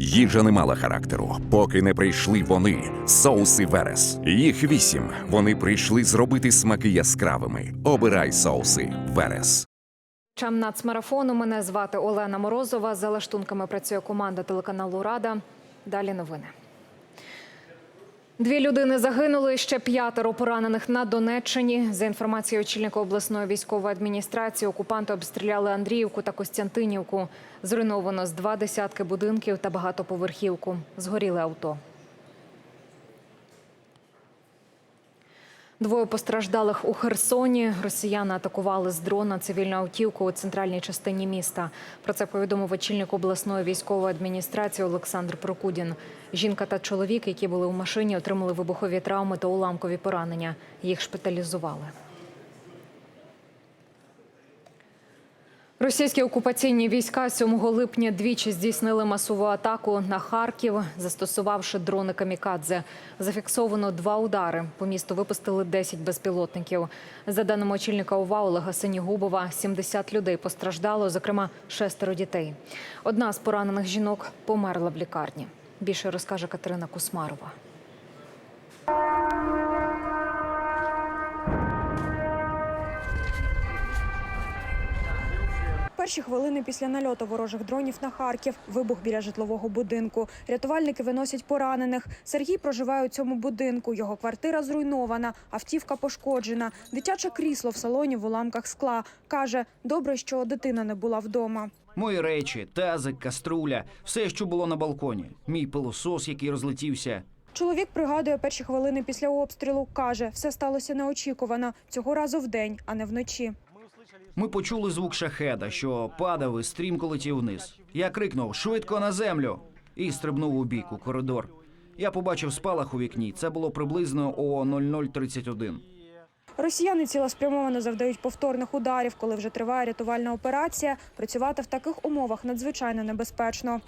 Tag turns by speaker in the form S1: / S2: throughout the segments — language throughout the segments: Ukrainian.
S1: Їжа не мала характеру, поки не прийшли вони, соуси Верес. Їх вісім. Вони прийшли зробити смаки яскравими. Обирай соуси Верес.
S2: Чам нацмарафону. Мене звати Олена Морозова. За лаштунками працює команда телеканалу Рада. Далі новини. Дві людини загинули, ще п'ятеро поранених на Донеччині. За інформацією очільника обласної військової адміністрації, окупанти обстріляли Андріївку та Костянтинівку. Зруйновано з два десятки будинків та багатоповерхівку. Згоріли авто. Двоє постраждалих у Херсоні. Росіяни атакували з дрона цивільну автівку у центральній частині міста. Про це повідомив очільник обласної військової адміністрації Олександр Прокудін. Жінка та чоловік, які були у машині, отримали вибухові травми та уламкові поранення. Їх шпиталізували. Російські окупаційні війська 7 липня двічі здійснили масову атаку на Харків, застосувавши дрони камікадзе. Зафіксовано два удари. По місту випустили 10 безпілотників. За даними очільника ОВА Олега Синігубова, 70 людей постраждало, зокрема шестеро дітей. Одна з поранених жінок померла в лікарні. Більше розкаже Катерина Кусмарова.
S3: Перші хвилини після нальоту ворожих дронів на Харків, вибух біля житлового будинку. Рятувальники виносять поранених. Сергій проживає у цьому будинку. Його квартира зруйнована, автівка пошкоджена. Дитяче крісло в салоні в уламках скла. Каже, добре, що дитина не була вдома.
S4: Мої речі, тазик, каструля, все, що було на балконі. Мій пилосос, який розлетівся.
S3: Чоловік пригадує перші хвилини після обстрілу. Каже, все сталося неочікувано. Цього разу вдень, а не вночі.
S4: Ми почули звук шахеда, що падав і стрімко летів вниз. Я крикнув швидко на землю і стрибнув у бік у коридор. Я побачив спалах у вікні. Це було приблизно о 0031.
S3: Росіяни цілеспрямовано завдають повторних ударів, коли вже триває рятувальна операція. Працювати в таких умовах надзвичайно небезпечно.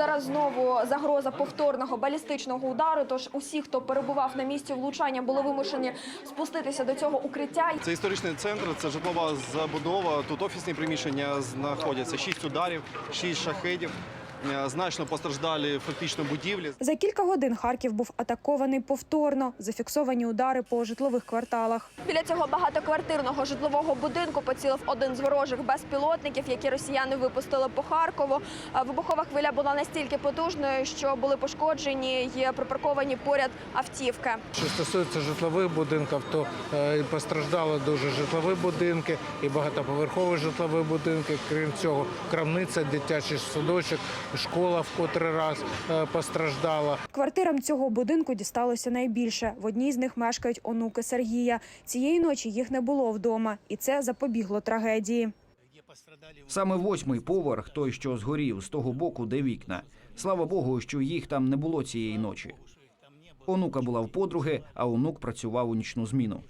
S3: Зараз знову загроза повторного балістичного удару. Тож усі, хто перебував на місці влучання, були вимушені спуститися до цього укриття.
S5: Це історичний центр, це житлова забудова. Тут офісні приміщення знаходяться. Шість ударів, шість шахедів. Е, Значно постраждалі фактично будівлі.
S3: За кілька годин Харків був атакований повторно. Зафіксовані удари по житлових кварталах. Біля цього багатоквартирного житлового будинку поцілив один з ворожих безпілотників, які росіяни випустили по Харкову. Е, Вибухова хвиля була настільки потужною, що були пошкоджені і припарковані поряд автівки.
S6: Що стосується житлових будинків, то е, постраждали дуже житлові будинки і багатоповерхові житлові будинки. Крім цього, крамниця, дитячий садочок, школа в котрий раз е, постраждала.
S3: Квартирам цього будинку дісталося найбільше. В одній з них мешкають онуки Сергія. Цієї ночі їх не було вдома, і це запобігло трагедії.
S4: Саме восьмий поверх, той, що згорів з того боку, де вікна. Слава Богу, що їх там не було цієї ночі. Онука була в подруги, а онук працював у нічну зміну.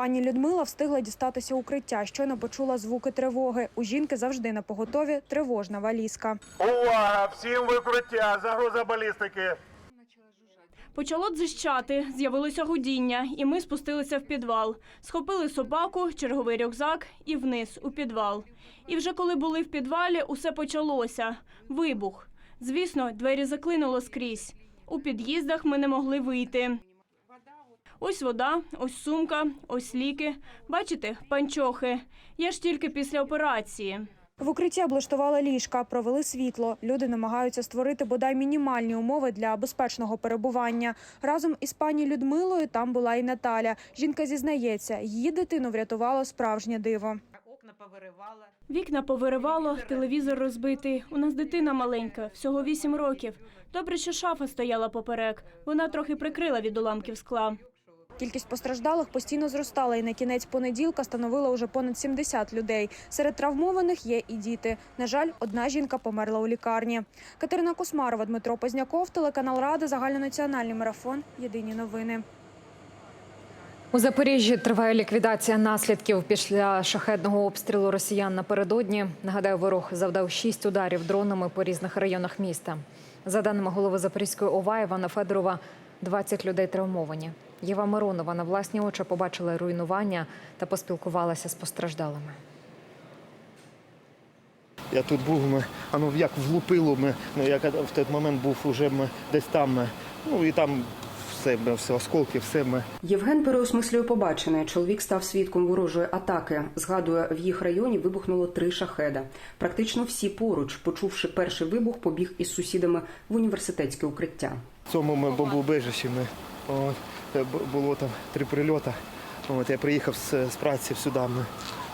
S3: Пані Людмила встигла дістатися укриття. Щойно почула звуки тривоги. У жінки завжди на поготові тривожна валізка.
S7: Увага! Всім викриття! Загроза балістики!
S8: Почало дзищати, з'явилося гудіння, і ми спустилися в підвал. Схопили собаку, черговий рюкзак і вниз у підвал. І вже коли були в підвалі, усе почалося. Вибух. Звісно, двері заклинуло скрізь. У під'їздах ми не могли вийти. Ось вода, ось сумка, ось ліки. Бачите, панчохи. Я ж тільки після операції.
S3: В укритті облаштували ліжка, провели світло. Люди намагаються створити бодай мінімальні умови для безпечного перебування. Разом із пані Людмилою там була і Наталя. Жінка зізнається, її дитину врятувало справжнє диво.
S8: Вікна повиривало, телевізор розбитий. У нас дитина маленька, всього вісім років. Добре, що шафа стояла поперек. Вона трохи прикрила від уламків скла.
S3: Кількість постраждалих постійно зростала, і на кінець понеділка становила уже понад 70 людей. Серед травмованих є і діти. На жаль, одна жінка померла у лікарні. Катерина Космарова, Дмитро Позняков, телеканал Рада, загальнонаціональний марафон. Єдині новини.
S2: У Запоріжжі триває ліквідація наслідків після шахедного обстрілу росіян напередодні. Нагадаю, ворог завдав шість ударів дронами по різних районах міста. За даними голови Запорізької ОВА Івана Федорова, 20 людей травмовані. Єва Миронова на власні очі побачила руйнування та поспілкувалася з постраждалими.
S9: Я тут був, ми, а ну як влупило, ми, ну, як в той момент був уже ми десь там, ми, ну і там все, ми, все осколки, все ми.
S10: Євген переосмислює побачене. Чоловік став свідком ворожої атаки. Згадує, в їх районі вибухнуло три шахеда. Практично всі поруч, почувши перший вибух, побіг із сусідами в університетське укриття.
S9: В цьому ми бомбоубежищі, ми, от, е, було там три прильоти. От, я приїхав з, з праці сюди. Ми,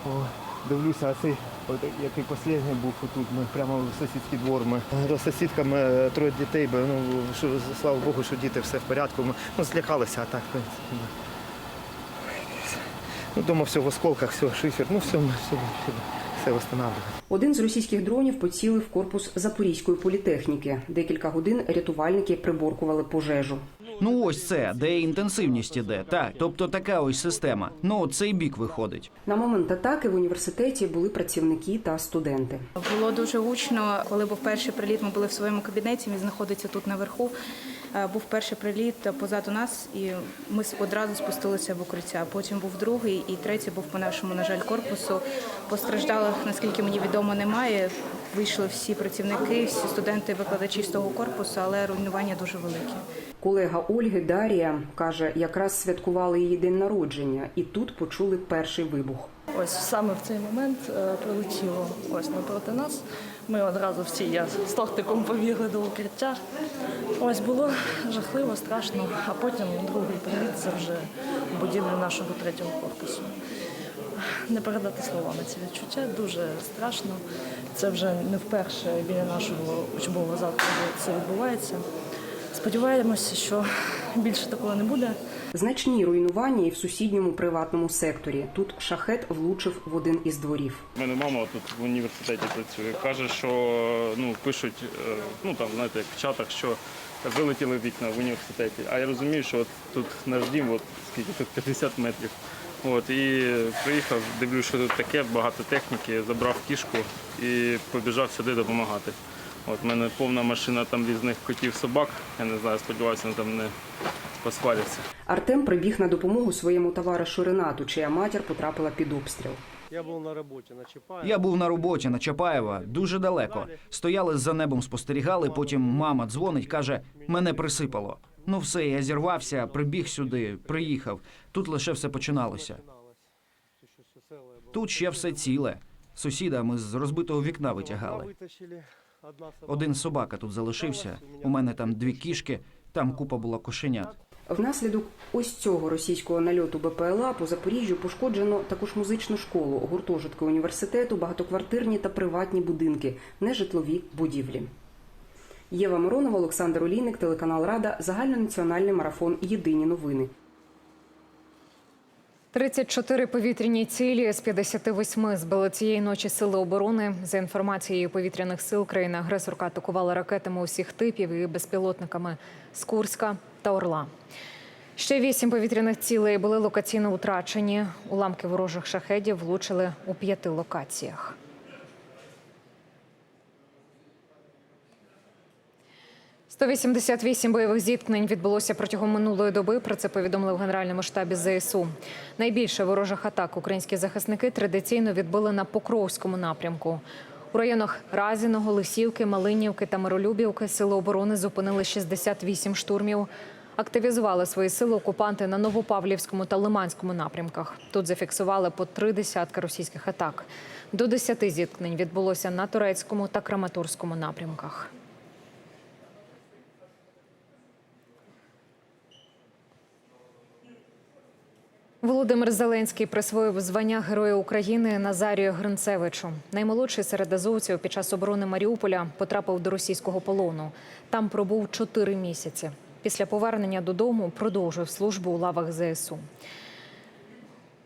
S9: о, дивлюся, а цей, от, який останній був тут, ми прямо в сусідський двор. Ми до сусідками е, троє дітей, бо, ну, що, слава Богу, що діти все в порядку. Ми ну, злякалися, а так. Ми. Ну, дома все в осколках, все, шифер, ну ми все, все, все.
S10: Один з російських дронів поцілив корпус Запорізької політехніки. Декілька годин рятувальники приборкували пожежу.
S4: Ну ось це, де інтенсивність іде. Так, тобто така ось система. Ну, цей бік виходить.
S10: На момент атаки в університеті були працівники та студенти.
S11: Було дуже гучно. Коли був перший приліт, ми були в своєму кабінеті. Він знаходиться тут наверху. Е, Був перший приліт позаду нас, і ми одразу спустилися в укриття. Потім був другий і третій був по нашому, на жаль, корпусу. Постраждалих, наскільки мені відомо, немає. Вийшли всі працівники, всі студенти, викладачі з того корпусу, але руйнування дуже великі.
S10: Колега Ольги Дарія каже, якраз святкували її день народження, і тут почули перший вибух.
S12: Ось саме в цей момент е, прилетіло ось напроти нас. Ми одразу всі я з тортиком побігли до укриття. Ось було жахливо, страшно, а потім другий приліт це вже будівлю нашого третього корпусу. Не передати словами ці відчуття, дуже страшно. Це вже не вперше біля нашого учбового закладу це відбувається. Сподіваємося, що більше такого не буде.
S10: Значні руйнування і в сусідньому приватному секторі. Тут шахет влучив в один із дворів.
S13: У мене мама тут в університеті працює. Каже, що ну пишуть, е, ну там знаєте, як в чатах, що вилетіли вікна в університеті. А я розумію, що от тут наш дім, от скільки тут 50 метрів. От і приїхав, дивлюсь, що тут таке, багато техніки, забрав кішку і побіжав сюди допомагати. От в мене повна машина там різних котів, собак. Я не знаю, сподіваюся, там не посваряться.
S10: Артем прибіг на допомогу своєму товаришу Ренату, чия матір потрапила під обстріл.
S14: Я був на роботі на Чапаєва.
S4: Я був на роботі на Чапаєва, дуже далеко. Стояли за небом, спостерігали. Потім мама дзвонить, каже: мене присипало. Ну все, я зірвався, прибіг сюди, приїхав. Тут лише все починалося. Тут ще все ціле. Сусіда ми з розбитого вікна витягали. Один собака тут залишився. У мене там дві кішки, там купа була кошенят.
S10: Внаслідок ось цього російського нальоту БПЛА по Запоріжжю пошкоджено також музичну школу, гуртожитки університету, багатоквартирні та приватні будинки, нежитлові будівлі. Єва Миронова, Олександр Олійник, телеканал Рада, загальнонаціональний марафон Єдині новини.
S2: 34 повітряні цілі з 58 збили цієї ночі сили оборони. За інформацією повітряних сил, країна-агресорка атакувала ракетами усіх типів і безпілотниками з Курська та Орла. Ще вісім повітряних цілей були локаційно утрачені. Уламки ворожих шахедів влучили у п'яти локаціях. «188 бойових зіткнень відбулося протягом минулої доби. Про це повідомили в Генеральному штабі ЗСУ. Найбільше ворожих атак українські захисники традиційно відбили на Покровському напрямку. У районах Разіного, Лисівки, Малинівки та Миролюбівки сили оборони зупинили 68 штурмів. Активізували свої сили окупанти на Новопавлівському та Лиманському напрямках. Тут зафіксували по три десятки російських атак. До десяти зіткнень відбулося на турецькому та Краматорському напрямках. Володимир Зеленський присвоїв звання Героя України Назарію Гринцевичу. Наймолодший серед азовців під час оборони Маріуполя потрапив до російського полону. Там пробув чотири місяці. Після повернення додому продовжив службу у лавах ЗСУ.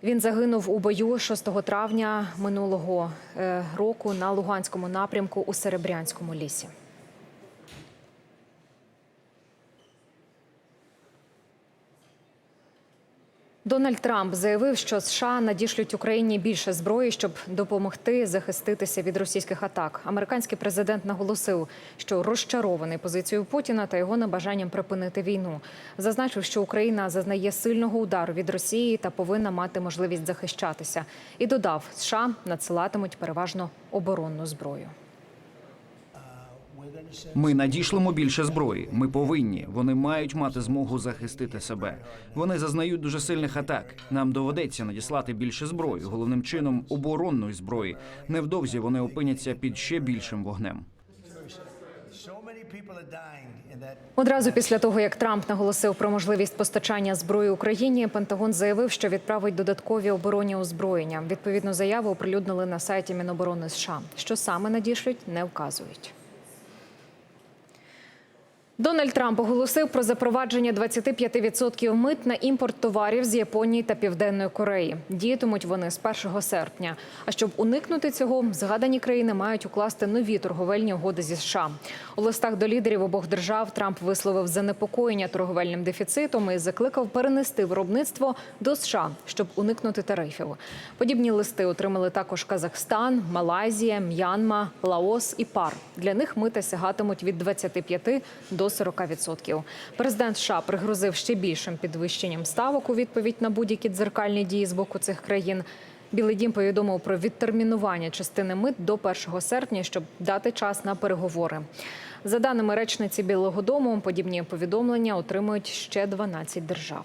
S2: Він загинув у бою 6 травня минулого е, року на Луганському напрямку у Серебрянському лісі. Дональд Трамп заявив, що США надішлють Україні більше зброї, щоб допомогти захиститися від російських атак. Американський президент наголосив, що розчарований позицією Путіна та його небажанням припинити війну. Зазначив, що Україна зазнає сильного удару від Росії та повинна мати можливість захищатися. І додав, США надсилатимуть переважно оборонну зброю.
S4: Ми надішлемо більше зброї. Ми повинні. Вони мають мати змогу захистити себе. Вони зазнають дуже сильних атак. Нам доведеться надіслати більше зброї, головним чином оборонної зброї. Невдовзі вони опиняться під ще більшим вогнем.
S2: Одразу після того, як Трамп наголосив про можливість постачання зброї Україні, Пентагон заявив, що відправить додаткові оборонні озброєння. Відповідну заяву оприлюднили на сайті Міноборони США. Що саме надішлють, не вказують. Дональд Трамп оголосив про запровадження 25% мит на імпорт товарів з Японії та Південної Кореї. Діятимуть вони з 1 серпня. А щоб уникнути цього, згадані країни мають укласти нові торговельні угоди зі США. У листах до лідерів обох держав Трамп висловив занепокоєння торговельним дефіцитом і закликав перенести виробництво до США, щоб уникнути тарифів. Подібні листи отримали також Казахстан, Малайзія, М'янма, Лаос і ПАР. Для них мита сягатимуть від 25 до 40%. Президент США пригрозив ще більшим підвищенням ставок у відповідь на будь-які дзеркальні дії з боку цих країн. Білий дім повідомив про відтермінування частини мит до 1 серпня, щоб дати час на переговори. За даними речниці Білого Дому, подібні повідомлення отримують ще 12 держав.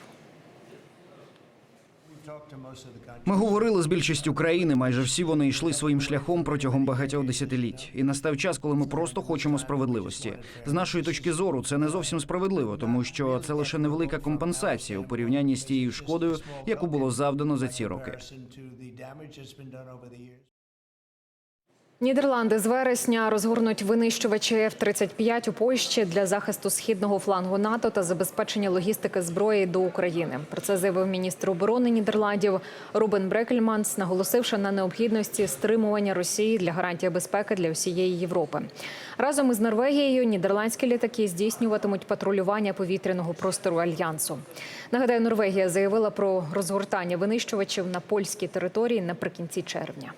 S4: Ми говорили з більшістю країни. Майже всі вони йшли своїм шляхом протягом багатьох десятиліть. І настав час, коли ми просто хочемо справедливості. З нашої точки зору, це не зовсім справедливо, тому що це лише невелика компенсація у порівнянні з тією шкодою, яку було завдано за ці роки.
S2: Нідерланди з вересня розгорнуть винищувачі F-35 у Польщі для захисту східного флангу НАТО та забезпечення логістики зброї до України. Про це заявив міністр оборони Нідерландів Рубен Брекельманс, наголосивши на необхідності стримування Росії для гарантії безпеки для всієї Європи. Разом із Норвегією нідерландські літаки здійснюватимуть патрулювання повітряного простору альянсу. Нагадаю, Норвегія заявила про розгортання винищувачів на польській території наприкінці червня.